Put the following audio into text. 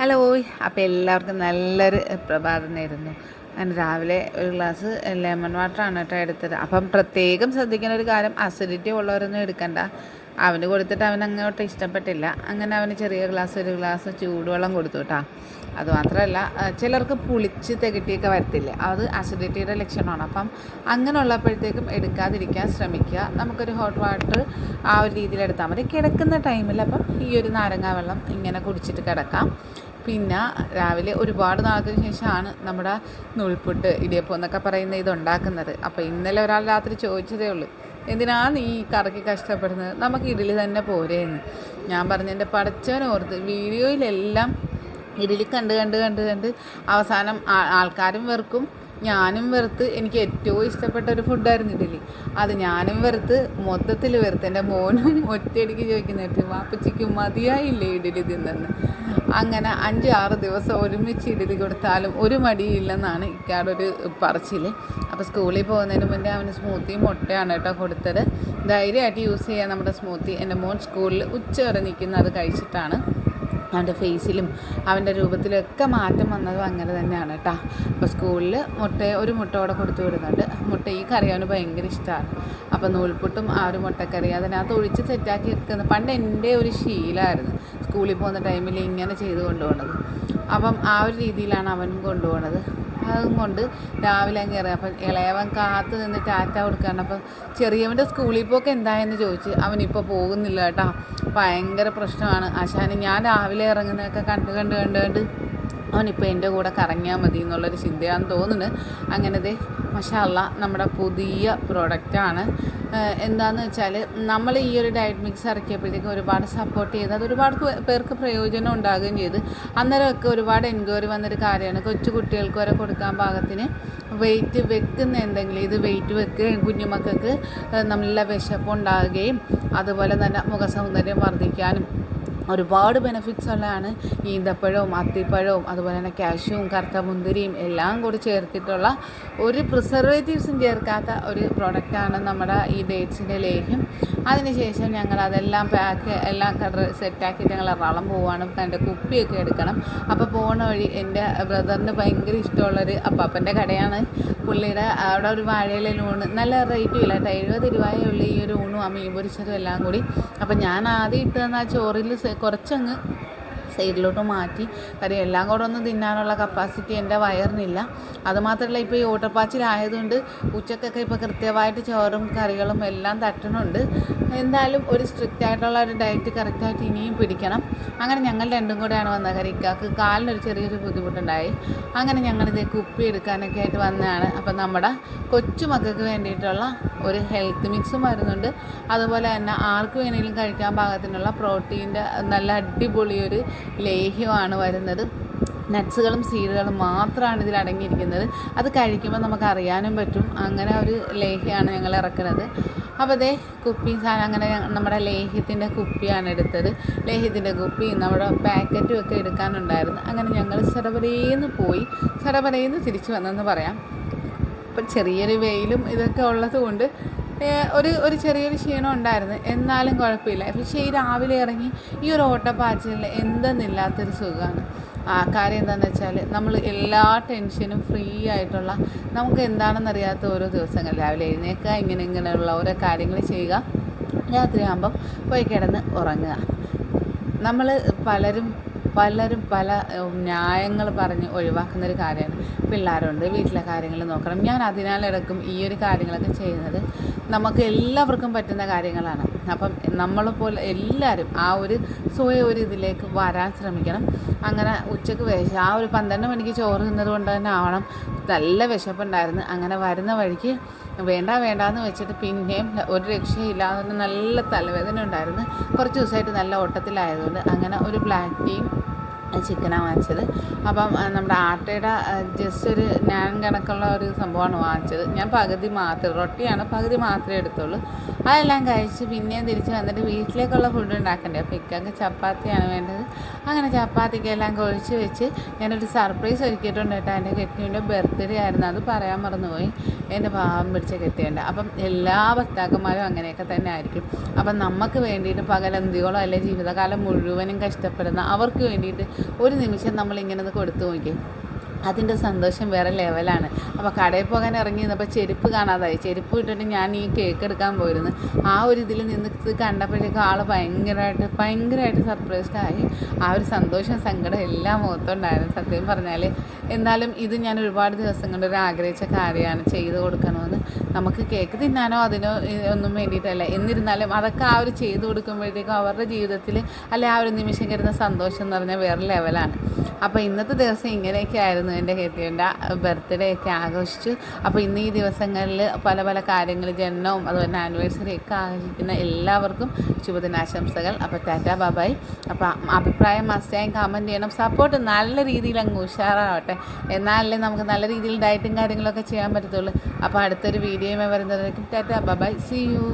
Hello. അപ്പോൾ എല്ലാവർക്കും നല്ലൊരു പ്രഭാതം നേരുന്നു. ഞാൻ രാവിലെ ഒരു ഗ്ലാസ് ലെമൺ വാട്ടറാണ് കേട്ടോ എടുത്തത്. അപ്പം പ്രത്യേകം ശ്രദ്ധിക്കുന്ന ഒരു കാര്യം അസിഡിറ്റി ഉള്ളവരൊന്നും എടുക്കണ്ട. അവന് കൊടുത്തിട്ട് അവൻ അങ്ങോട്ട് ഇഷ്ടപ്പെട്ടില്ല. അങ്ങനെ അവന് ചെറിയ ഗ്ലാസ് ഒരു ഗ്ലാസ് ചൂടുവെള്ളം കൊടുത്തു കേട്ടോ. അതുമാത്രമല്ല ചിലർക്ക് പുളിച്ച് തികട്ടിയൊക്കെ വരത്തില്ലേ? അത് അസിഡിറ്റിയുടെ ലക്ഷണമാണ്. അപ്പം അങ്ങനെ ഉള്ളപ്പോഴത്തേക്കും എടുക്കാതിരിക്കാൻ ശ്രമിക്കുക. നമുക്കൊരു ഹോട്ട് വാട്ടർ ആ ഒരു രീതിയിൽ എടുത്താൽ മതി. കിടക്കുന്ന ടൈമിൽ അപ്പം ഈ ഒരു നാരങ്ങാ വെള്ളം ഇങ്ങനെ കുടിച്ചിട്ട് കിടക്കാം. പിന്നെ രാവിലെ ഒരുപാട് നാളത്തിന് ശേഷമാണ് നമ്മുടെ നൂൽപുട്ട് ഇടിയപ്പം എന്നൊക്കെ പറയുന്ന ഇത് ഉണ്ടാക്കുന്നത് അപ്പോൾ ഇന്നലെ ഒരാൾ രാത്രി ചോദിച്ചതേ ഉള്ളൂ എന്തിനാ നീ ഈ കറക്കി കഷ്ടപ്പെടുന്നത്? നമുക്ക് ഇഡലി തന്നെ പോരേന്ന് ഞാൻ പറഞ്ഞ എന്റെ പടച്ചവനോർത്ത് വീഡിയോയിലെല്ലാം ഇഡലി കണ്ട് കണ്ട് കണ്ട് കണ്ട് അവസാനം ആൾക്കാരും വെറുക്കും ഞാനും വെറുത്ത് എനിക്ക് ഏറ്റവും ഇഷ്ടപ്പെട്ട ഒരു ഫുഡായിരുന്നു ഇഡലി. അത് ഞാനും വെറുത്ത് മൊത്തത്തിൽ വെറുത്ത് എന്റെ മോനും ഒറ്റയടിക്ക് ചോദിക്കുന്നിട്ട് വാപ്പച്ചിക്ക് മതിയായില്ലേ ഇഡലി തിന്നെന്ന്? അങ്ങനെ അഞ്ച് ആറ് ദിവസം ഒരുമിച്ച് ഇഡലി കൊടുത്താലും ഒരു മടിയില്ലെന്നാണ് ഇക്കാടെ ഒരു പറച്ചിൽ അപ്പോൾ സ്കൂളിൽ പോകുന്നതിന് മുന്നേ അവന് സ്മൂത്തി മുട്ടയാണ് കേട്ടോ കൊടുത്തത്. ധൈര്യമായിട്ട് യൂസ് ചെയ്യാൻ നമ്മുടെ സ്മൂത്തി എന്റെ മോൻ സ്കൂളിൽ ഉച്ച വരെ നിൽക്കുന്നത് കഴിച്ചിട്ടാണ്. അവന്റെ ഫേസിലും അവന്റെ രൂപത്തിലൊക്കെ മാറ്റം വന്നതും അങ്ങനെ തന്നെയാണ് കേട്ടോ അപ്പോൾ സ്കൂളിൽ മുട്ട ഒരു മുട്ട കൂടെ കൊടുത്തു വിടുന്നുണ്ട്. മുട്ട ഈ കറി അവന് ഭയങ്കര ഇഷ്ടമാണ് അപ്പോൾ നൂൽപുട്ടും ആ ഒരു മുട്ടക്കറി അതിനകത്ത് ഒഴിച്ച് സെറ്റാക്കി വെക്കുന്നത്. പണ്ട് എന്റെ ഒരു ശീലമായിരുന്നു സ്കൂളിൽ പോകുന്ന ടൈമിൽ ഇങ്ങനെ ചെയ്ത് കൊണ്ടുപോകുന്നത് അപ്പം ആ ഒരു രീതിയിലാണ് അവനും കൊണ്ടുപോകുന്നത് അതും കൊണ്ട് രാവിലെ അങ്ങ് ഇറങ്ങി. അപ്പം ഇളയവൻ കാത്ത് നിന്ന് ടാറ്റ കൊടുക്കുകയാണ് അപ്പം ചെറിയവന്റെ സ്കൂളിൽ പോക്ക് എന്തായെന്ന് ചോദിച്ച് അവനിപ്പോൾ പോകുന്നില്ല കേട്ടോ. ഭയങ്കര പ്രശ്നമാണ്. ആശാന് ഞാൻ രാവിലെ ഇറങ്ങുന്നതൊക്കെ കണ്ട് കണ്ട് കണ്ട് കണ്ട് അവനിപ്പോൾ എന്റെ കൂടെ കറങ്ങിയാൽ മതി എന്നുള്ളൊരു ചിന്തയാണെന്ന് തോന്നുന്നുണ്ട് അങ്ങനത്തെ മഷാല്ല നമ്മുടെ പുതിയ പ്രോഡക്റ്റാണ് എന്താണെന്ന് വെച്ചാൽ നമ്മൾ ഈ ഒരു ഡയറ്റ് മിക്സ് ഇറക്കിയപ്പോഴത്തേക്കും ഒരുപാട് സപ്പോർട്ട് ചെയ്ത് അത് ഒരുപാട് പേർക്ക് പ്രയോജനം ഉണ്ടാകുകയും ചെയ്ത്. അന്നേരമൊക്കെ ഒരുപാട് എൻക്വയറി വന്നൊരു കാര്യമാണ്. കൊച്ചു കുട്ടികൾക്ക് വരെ കൊടുക്കാൻ പാകത്തിന് വെയിറ്റ് വെക്കുന്ന എന്തെങ്കിലും ഇത് വെയിറ്റ് വെക്കുകയും കുഞ്ഞുമക്കൾക്ക് നല്ല വിശപ്പുണ്ടാകുകയും അതുപോലെ തന്നെ മുഖസൗന്ദര്യം വർദ്ധിക്കാനും ഒരുപാട് ബെനിഫിറ്റ്സ് ഉള്ളതാണ്. ഈന്തപ്പഴവും അത്തിപ്പഴവും അതുപോലെ തന്നെ കാഷ്യൂവും കറുത്ത മുന്തിരിയും എല്ലാം കൂടി ചേർത്തിട്ടുള്ള ഒരു പ്രിസർവേറ്റീവ്സും ചേർക്കാത്ത ഒരു പ്രോഡക്റ്റാണ് നമ്മുടെ ഈ ഡേറ്റ്സിന്റെ ലേഹ്യം. അതിനുശേഷം ഞങ്ങൾ അതെല്ലാം പാക്ക് എല്ലാം സെറ്റാക്കിയിട്ട് ഞങ്ങൾ എറണാകുളം പോവുകയാണ്. എന്റെ കുപ്പിയൊക്കെ എടുക്കണം. അപ്പോൾ പോകുന്ന വഴി എന്റെ ബ്രദറിന് ഭയങ്കര ഇഷ്ടമുള്ളൊരു അപ്പാപ്പന്റെ കടയാണ്. പുള്ളിയുടെ അവിടെ ഒരു വാഴയിലെ ലൂണ് നല്ല റേറ്റും ഇല്ല കേട്ടോ. എഴുപത് രൂപയേ ഉള്ളൂ ഈ ഒരു ഊണും ആ മീൻപൊരിച്ചതും എല്ലാം കൂടി. അപ്പോൾ ഞാൻ ആദ്യം ഇട്ട് തന്ന ആ ചോറിൽ കുറച്ചങ്ങ് സൈഡിലോട്ട് മാറ്റി. കാര്യം എല്ലാം കൂടെ ഒന്നും തിന്നാനുള്ള കപ്പാസിറ്റി എന്റെ വയറിനില്ല. അതുമാത്രമല്ല ഇപ്പോൾ ഈ ഓട്ടപ്പാച്ചിലായതുകൊണ്ട് ഉച്ചക്കൊക്കെ ഇപ്പോൾ കൃത്യമായിട്ട് ചോറും കറികളും എല്ലാം തട്ടണുണ്ട് എന്തായാലും ഒരു സ്ട്രിക്റ്റ് ആയിട്ടുള്ള ഒരു ഡയറ്റ് കറക്റ്റായിട്ട് ഇനിയും പിടിക്കണം. അങ്ങനെ ഞങ്ങൾ രണ്ടും കൂടെയാണ് വന്നത് കാര്യം ഇക്കാക്ക് കാലിനൊരു ചെറിയൊരു ബുദ്ധിമുട്ടുണ്ടായി. അങ്ങനെ ഞങ്ങളിത് കുപ്പി എടുക്കാനൊക്കെ ആയിട്ട് വന്നതാണ്. അപ്പം നമ്മുടെ കൊച്ചുമക്കൾക്ക് വേണ്ടിയിട്ടുള്ള ഒരു ഹെൽത്ത് മിക്സും വരുന്നുണ്ട് അതുപോലെ തന്നെ ആർക്ക് വേണമെങ്കിലും കഴിക്കാൻ പാകത്തിനുള്ള പ്രോട്ടീന്റെ നല്ല അടിപൊളി ഒരു ലേഹ്യമാണ് വരുന്നത്. നട്ട്സുകളും സീഡുകളും മാത്രമാണ് ഇതിൽ അടങ്ങിയിരിക്കുന്നത്. അത് കഴിക്കുമ്പോൾ നമുക്ക് അറിയാനും പറ്റും. അങ്ങനെ ഒരു ലേഹ്യമാണ് ഞങ്ങൾ ഇറക്കുന്നത്. അപ്പോൾ അതേ കുപ്പി സാധനം അങ്ങനെ നമ്മുടെ ലേഹ്യത്തിന്റെ കുപ്പിയാണ് എടുത്തത്. ലേഹ്യത്തിന്റെ കുപ്പി നമ്മുടെ പാക്കറ്റും ഒക്കെ എടുക്കാനുണ്ടായിരുന്നു. അങ്ങനെ ഞങ്ങൾ സടപരേന്ന് പോയി. സടപരേന്ന് തിരിച്ചു വന്നെന്ന് പറയാം. ഇപ്പം ചെറിയൊരു വെയിലും ഇതൊക്കെ ഉള്ളത് കൊണ്ട് ഒരു ഒരു ചെറിയൊരു ക്ഷീണം ഉണ്ടായിരുന്നു. എന്നാലും കുഴപ്പമില്ല. പക്ഷേ ഈ രാവിലെ ഇറങ്ങി ഈ ഒരു ഓട്ടപ്പാച്ചിലിൽ എന്തെന്നില്ലാത്തൊരു സുഖമാണ്. കാര്യം എന്താണെന്ന് വെച്ചാൽ നമ്മൾ എല്ലാ ടെൻഷനും ഫ്രീ ആയിട്ടുള്ള നമുക്ക് എന്താണെന്നറിയാത്ത ഓരോ ദിവസങ്ങൾ. രാവിലെ എഴുന്നേൽക്കുക ഇങ്ങനെ ഇങ്ങനെയുള്ള ഓരോ കാര്യങ്ങൾ ചെയ്യുക. രാത്രിയാകുമ്പം പോയി കിടന്ന് ഉറങ്ങുക. നമ്മൾ പലരും പലരും പല ന്യായങ്ങൾ പറഞ്ഞ് ഒഴിവാക്കുന്നൊരു കാര്യമാണ്. പിള്ളേരുണ്ട് വീട്ടിലെ കാര്യങ്ങൾ നോക്കണം. ഞാൻ അതിനാലിടക്കും ഈ ഒരു കാര്യങ്ങളൊക്കെ ചെയ്യുന്നത്. നമുക്ക് എല്ലാവർക്കും പറ്റുന്ന കാര്യങ്ങളാണ്. അപ്പം നമ്മളെ പോലെ എല്ലാവരും ആ ഒരു സ്വയം ഒരു ഇതിലേക്ക് വരാൻ ശ്രമിക്കണം. അങ്ങനെ ഉച്ചയ്ക്ക് വിശ ആ ഒരു പന്ത്രണ്ട് മണിക്ക് ചോറ് തിന്നത് കൊണ്ട് തന്നെ ആവണം. നല്ല വിശപ്പുണ്ടായിരുന്നു. അങ്ങനെ വരുന്ന വഴിക്ക് വേണ്ട വേണ്ടാന്ന് വെച്ചിട്ട് പിന്നെയും ഒരു രക്ഷയില്ലാതെ നല്ല തലവേദന ഉണ്ടായിരുന്നു. കുറച്ച് ദിവസമായിട്ട് നല്ല ഓട്ടത്തിലായതുകൊണ്ട് അങ്ങനെ ഒരു ബ്ലാക്ക് ടീയും ചിക്കനാണ് വാങ്ങിച്ചത്. അപ്പം നമ്മുടെ ആട്ടയുടെ ജസ്റ്റ് ഒരു ഞാൻ കണക്കുള്ള ഒരു സംഭവമാണ് വാങ്ങിച്ചത്. ഞാൻ പകുതി മാത്രം റൊട്ടിയാണ് പകുതി മാത്രമേ എടുത്തുള്ളൂ. അതെല്ലാം കഴിച്ച് പിന്നെയും തിരിച്ച് വന്നിട്ട് വീട്ടിലേക്കുള്ള ഫുഡ് ഉണ്ടാക്കണ്ടേ? അപ്പോൾ ഇക്കൊക്കെ ചപ്പാത്തിയാണ് വേണ്ടത്. അങ്ങനെ ചപ്പാത്തിക്കെല്ലാം കുഴച്ച് വെച്ച് ഞാനൊരു സർപ്രൈസ് ഒരുക്കിയിട്ടുണ്ട് കേട്ടോ. എന്റെ കെട്ടിയുടെ ബർത്ത്ഡേ ആയിരുന്നു. അത് പറയാൻ മറന്നുപോയി. എന്റെ പാവം പിടിച്ച കെട്ടിയുണ്ട് അപ്പം എല്ലാ ഭർത്താക്കന്മാരും അങ്ങനെയൊക്കെ തന്നെ ആയിരിക്കും അപ്പം നമുക്ക് വേണ്ടിയിട്ട് പകലന്തിയോളം അല്ലെ ജീവിതകാലം മുഴുവനും കഷ്ടപ്പെടുന്ന അവർക്ക് വേണ്ടിയിട്ട് ഒരു നിമിഷം നമ്മൾ ഇങ്ങനെ ഒന്ന് കൊടുത്തു നോക്കി അതിന്റെ സന്തോഷം വേറെ ലെവലാണ്. അപ്പോൾ കടയിൽ പോകാൻ ഇറങ്ങി നിന്നപ്പോൾ ചെരുപ്പ് കാണാതായി. ചെരുപ്പ് ഇട്ടിട്ട് ഞാൻ ഈ കേക്ക് എടുക്കാൻ പോയിരുന്നു. ആ ഒരു ഇതിൽ നിന്ന് ഇത് കണ്ടപ്പോഴേക്കും ആൾ ഭയങ്കരമായിട്ട് ഭയങ്കരമായിട്ട് സർപ്രൈസ്ഡ് ആയി. ആ ഒരു സന്തോഷം സങ്കടം എല്ലാം മുഖത്തുണ്ടായിരുന്നു. സത്യം പറഞ്ഞാൽ എന്നാലും ഇത് ഞാൻ ഒരുപാട് ദിവസം കൊണ്ട് ഒരു ആഗ്രഹിച്ച കാര്യമാണ്. ചെയ്ത് കൊടുക്കണമെന്ന്. നമുക്ക് കേക്ക് തിന്നാനോ അതിനോ ഒന്നും വേണ്ടിയിട്ടല്ല. എന്നിരുന്നാലും അതൊക്കെ ആ ഒരു ചെയ്ത് കൊടുക്കുമ്പോഴത്തേക്കും അവരുടെ ജീവിതത്തിൽ അല്ലെ ആ ഒരു നിമിഷം കരുന്ന സന്തോഷം എന്ന് പറഞ്ഞാൽ വേറെ ലെവലാണ് അപ്പോൾ ഇന്നത്തെ ദിവസം ഇങ്ങനെയൊക്കെ ആയിരുന്നു എന്റെ കെട്ടിയുടെ ബർത്ത്ഡേ ഒക്കെ ആഘോഷിച്ചു. അപ്പോൾ ഇന്ന് ഈ ദിവസങ്ങളിൽ പല പല കാര്യങ്ങൾ ജനനവും അതുപോലെ ആനിവേഴ്സറി ഒക്കെ ആഘോഷിക്കുന്ന എല്ലാവർക്കും ശുഭദിനാശംസകൾ. അപ്പോൾ ടാറ്റ ബാബായി. അപ്പോൾ അഭിപ്രായം മസ്റ്റായും കമന്റ് ചെയ്യണം. സപ്പോർട്ട് നല്ല രീതിയിൽ അങ്ങ് ഉഷാറാവട്ടെ. എന്നാലല്ലേ നമുക്ക് നല്ല രീതിയിൽ ഡയറ്റും കാര്യങ്ങളൊക്കെ ചെയ്യാൻ പറ്റത്തുള്ളൂ. അപ്പോൾ അടുത്തൊരു വീഡിയോയുമായി വരുന്നതായിരിക്കും ടാറ്റ ബാബായ്. C U